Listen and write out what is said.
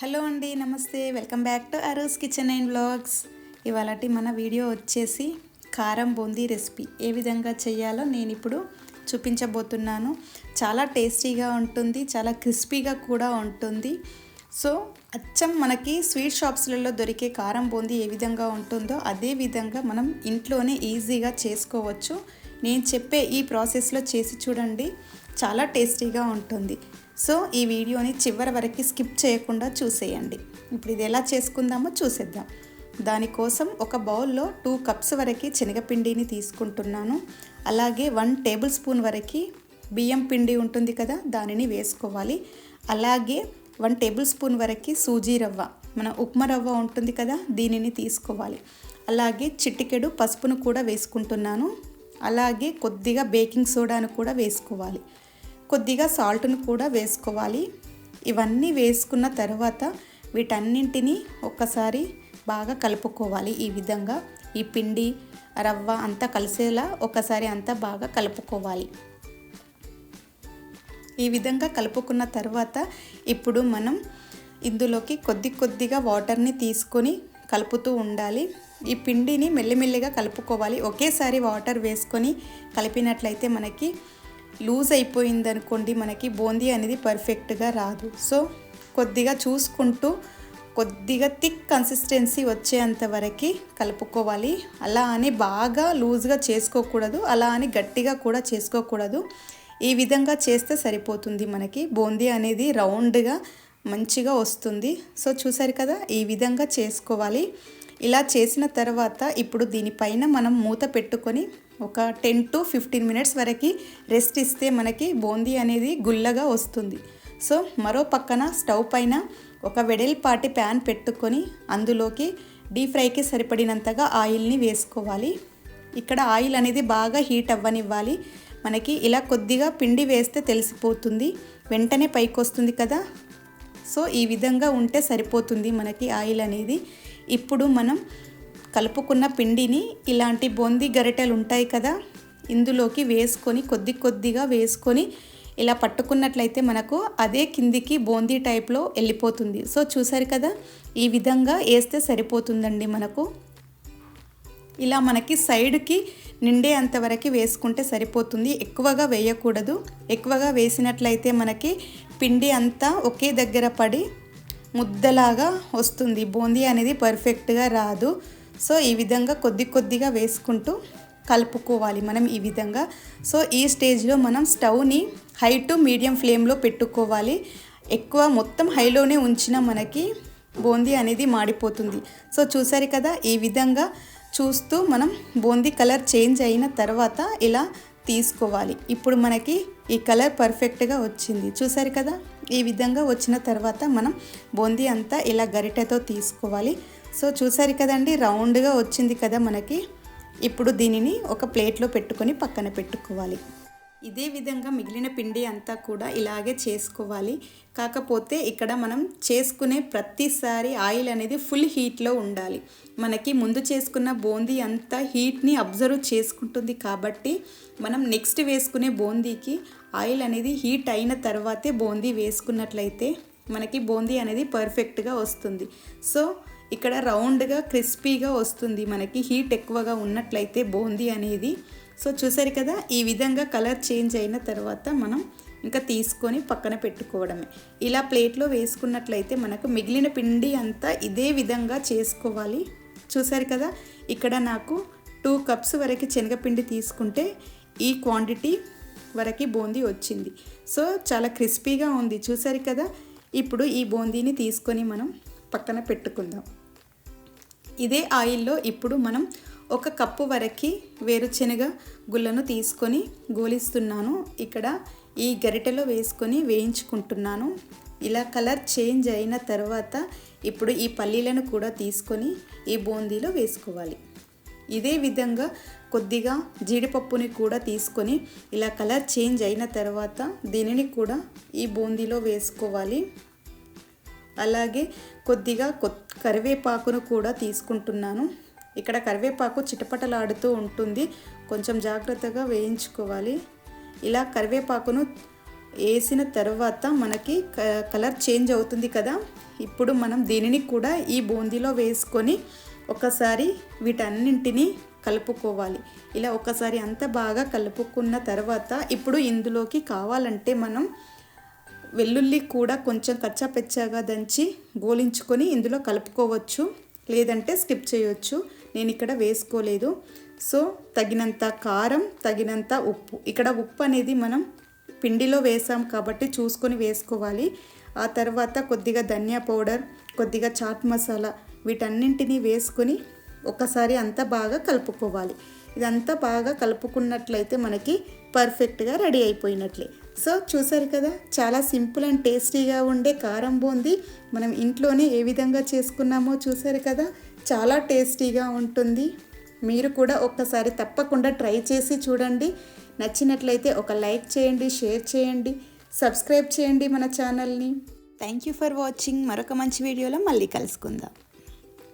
Hello అండి నమస్తే. Welcome back to Aru's kitchen and blogs ఇవాళటి మన వీడియో వచ్చేసి కారం బూందీ రెసిపీ. ఏ విధంగా చేయాలో నేను ఇప్పుడు చూపించబోతున్నాను. చాలా టేస్టీగా ఉంటుంది చాలా క్రిస్పీగా కూడా ఉంటుంది. సో అచ్చం మనకి స్వీట్ షాప్స్లలో దొరికే కారం బూందీ ఏ విధంగా ఉంటుందో అదే విధంగా మనం ఇంట్లోనే ఈజీగా చేసుకోవచ్చు. నేను చెప్పే ఈ ప్రాసెస్లో చేసి చూడండి. చాలా టేస్టీగా ఉంటుంది. సో ఈ వీడియోని చివరి వరకు స్కిప్ చేయకుండా చూసేయండి. ఇప్పుడు ఇది ఎలా చేసుకుందామో చూసేద్దాం. దానికోసం ఒక బౌల్లో టూ కప్స్ వరకు శనగపిండిని తీసుకుంటున్నాను. అలాగే వన్ టేబుల్ స్పూన్ వరకు బియ్యం పిండి ఉంటుంది కదా దానిని వేసుకోవాలి. అలాగే వన్ టేబుల్ స్పూన్ వరకు సూజీ రవ్వ మన ఉప్మా రవ్వ ఉంటుంది కదా దీనిని తీసుకోవాలి. అలాగే చిటికెడు పసుపును కూడా వేసుకుంటున్నాను. అలాగే కొద్దిగా బేకింగ్ సోడాను కూడా వేసుకోవాలి. కొద్దిగా సాల్ట్ను కూడా వేసుకోవాలి. ఇవన్నీ వేసుకున్న తర్వాత వీటన్నింటినీ ఒక్కసారి బాగా కలుపుకోవాలి ఈ విధంగా. ఈ పిండి రవ్వ అంతా కలిసేలా ఒకసారి అంతా బాగా కలుపుకోవాలి. ఈ విధంగా కలుపుకున్న తర్వాత ఇప్పుడు మనం ఇందులోకి కొద్ది కొద్దిగా వాటర్ని తీసుకొని కలుపుతూ ఉండాలి. ఈ పిండిని మెల్లిమెల్లిగా కలుపుకోవాలి. ఒకేసారి వాటర్ వేసుకొని కలిపినట్లయితే మనకి లూజ్ అయిపోయింది అనుకోండి మనకి బూందీ అనేది పర్ఫెక్ట్గా రాదు. సో కొద్దిగా చూసుకుంటూ కొద్దిగా థిక్ కన్సిస్టెన్సీ వచ్చేంత వరకు కలుపుకోవాలి. అలా అని బాగా లూజ్గా చేసుకోకూడదు అలా అని గట్టిగా కూడా చేసుకోకూడదు. ఈ విధంగా చేస్తే సరిపోతుంది మనకి. బూందీ అనేది రౌండ్గా మంచిగా వస్తుంది. సో చూసారు కదా ఈ విధంగా చేసుకోవాలి. ఇలా చేసిన తర్వాత ఇప్పుడు దీనిపైన మనం మూత పెట్టుకొని ఒక టెన్ టు ఫిఫ్టీన్ మినిట్స్ వరకు రెస్ట్ ఇస్తే మనకి బూందీ అనేది గుల్లగా వస్తుంది. సో మరో పక్కన స్టవ్ పైన ఒక వెడల్పాటి ప్యాన్ పెట్టుకొని అందులోకి డీప్ ఫ్రైకి సరిపడినంతగా ఆయిల్ని వేసుకోవాలి. ఇక్కడ ఆయిల్ అనేది బాగా హీట్ అవ్వనివ్వాలి. మనకి ఇలా కొద్దిగా పిండి వేస్తే తెలిసిపోతుంది. వెంటనే పైకి వస్తుంది కదా. సో ఈ విధంగా ఉంటే సరిపోతుంది మనకి ఆయిల్ అనేది. ఇప్పుడు మనం కలుపుకున్న పిండిని ఇలాంటి బొంది గరిటెలు ఉంటాయి కదా ఇందులోకి వేసుకొని కొద్ది కొద్దిగా వేసుకొని ఇలా పట్టుకున్నట్లయితే మనకు అదే కిందికి బూందీ టైప్లో వెళ్ళిపోతుంది. సో చూసారు కదా ఈ విధంగా వేస్తే సరిపోతుందండి మనకు. ఇలా మనకి సైడ్కి నిండే అంతవరకు వేసుకుంటే సరిపోతుంది. ఎక్కువగా వేయకూడదు. ఎక్కువగా వేసినట్లయితే మనకి పిండి అంతా ఒకే దగ్గర పడి ముద్దలాగా వస్తుంది. బూందీ అనేది పర్ఫెక్ట్గా రాదు. సో ఈ విధంగా కొద్ది కొద్దిగా వేసుకుంటూ కలుపుకోవాలి మనం ఈ విధంగా. సో ఈ స్టేజ్లో మనం స్టవ్ని హై టు మీడియం ఫ్లేమ్లో పెట్టుకోవాలి. ఎక్కువ మొత్తం హైలోనే ఉంచిన మనకి బూందీ అనేది మాడిపోతుంది. సో చూసారు కదా ఈ విధంగా చూస్తూ మనం బూందీ కలర్ చేంజ్ అయిన తర్వాత ఇలా తీసుకోవాలి. ఇప్పుడు మనకి ఈ కలర్ పర్ఫెక్ట్గా వచ్చింది. చూసారు కదా ఈ విధంగా వచ్చిన తర్వాత మనం బూందీ అంతా ఇలా గరిటెతో తీసుకోవాలి. సో చూసారు కదండి రౌండ్గా వచ్చింది కదా మనకి. ఇప్పుడు దీనిని ఒక ప్లేట్లో పెట్టుకొని పక్కన పెట్టుకోవాలి. ఇదే విధంగా మిగిలిన పిండి అంతా కూడా ఇలాగే చేసుకోవాలి. కాకపోతే ఇక్కడ మనం చేసుకునే ప్రతిసారి ఆయిల్ అనేది ఫుల్ హీట్లో ఉండాలి. మనకి ముందు చేసుకున్న బూందీ అంతా హీట్ని అబ్జర్వ్ చేసుకుంటుంది కాబట్టి మనం నెక్స్ట్ వేసుకునే బూందీకి ఆయిల్ అనేది హీట్ అయిన తర్వాతే బూందీ వేసుకున్నట్లయితే మనకి బూందీ అనేది పర్ఫెక్ట్గా వస్తుంది. సో ఇక్కడ రౌండ్గా క్రిస్పీగా వస్తుంది. మనకి హీట్ ఎక్కువగా ఉన్నట్లయితే బూందీ అనేది. సో చూసారు కదా ఈ విధంగా కలర్ చేంజ్ అయిన తర్వాత మనం ఇంకా తీసుకొని పక్కన పెట్టుకోవడమే. ఇలా ప్లేట్లో వేసుకున్నట్లయితే మనకు మిగిలిన పిండి అంతా ఇదే విధంగా చేసుకోవాలి. చూసారు కదా ఇక్కడ నాకు టూ కప్స్ వరకు శనగపిండి తీసుకుంటే ఈ క్వాంటిటీ వరకు బూందీ వచ్చింది. సో చాలా క్రిస్పీగా ఉంది. చూసారు కదా ఇప్పుడు ఈ బూందీని తీసుకొని మనం పక్కన పెట్టుకుందాం. ఇదే ఆయిల్లో ఇప్పుడు మనం ఒక కప్పు వరకు వేరుశనగ గుళ్ళను తీసుకొని గోలిస్తున్నాను. ఇక్కడ ఈ గరిటెలో వేసుకొని వేయించుకుంటున్నాను. ఇలా కలర్ చేంజ్ అయిన తర్వాత ఇప్పుడు ఈ పల్లీలను కూడా తీసుకొని ఈ బూందీలో వేసుకోవాలి. ఇదే విధంగా కొద్దిగా జీడిపప్పుని కూడా తీసుకొని ఇలా కలర్ చేంజ్ అయిన తర్వాత దీనిని కూడా ఈ బూందీలో వేసుకోవాలి. అలాగే కొద్దిగా కొ కరివేపాకును కూడా తీసుకుంటున్నాను. ఇక్కడ కరివేపాకు చిటపటలాడుతూ ఉంటుంది. కొంచెం జాగ్రత్తగా వేయించుకోవాలి. ఇలా కరివేపాకును వేసిన తర్వాత మనకి క- కలర్ చేంజ్ అవుతుంది కదా? ఇప్పుడు మనం దీనిని కూడా ఈ బూందీలో వేసుకొని ఒకసారి వీటన్నింటినీ కలుపుకోవాలి. ఇలా ఒకసారి అంత బాగా కలుపుకున్న తర్వాత ఇప్పుడు ఇందులోకి కావాలంటే మనం వెల్లుల్లి కూడా కొంచెం కచ్చాపెచ్చాగా దంచి గోలించుకొని ఇందులో కలుపుకోవచ్చు. లేదంటే స్కిప్ చేయొచ్చు. నేను ఇక్కడ వేసుకోలేదు. సో తగినంత కారం తగినంత ఉప్పు. ఇక్కడ ఉప్పు అనేది మనం పిండిలో వేసాం కాబట్టి చూసుకొని వేసుకోవాలి. ఆ తర్వాత కొద్దిగా ధనియా పౌడర్ కొద్దిగా చాట్ మసాలా వీటన్నింటినీ వేసుకొని ఒకసారి అంతా బాగా కలుపుకోవాలి. ఇదంతా బాగా కలుపుకున్నట్లయితే మనకి పర్ఫెక్ట్గా రెడీ అయిపోయినట్లే. సో చూసారు కదా చాలా సింపుల్ అండ్ టేస్టీగా ఉండే కారం బూంది మనం ఇంట్లోనే ఏ విధంగా చేసుకున్నామో చూసారు కదా చాలా టేస్టీగా ఉంటుంది. మీరు కూడా ఒక్కసారి తప్పకుండా ట్రై చేసి చూడండి. నచ్చినట్లయితే ఒక లైక్ చేయండి షేర్ చేయండి సబ్స్క్రైబ్ చేయండి మన ఛానల్ని. థ్యాంక్ యూ ఫర్ వాచింగ్ మరొక మంచి వీడియోలో మళ్ళీ కలుసుకుందాం.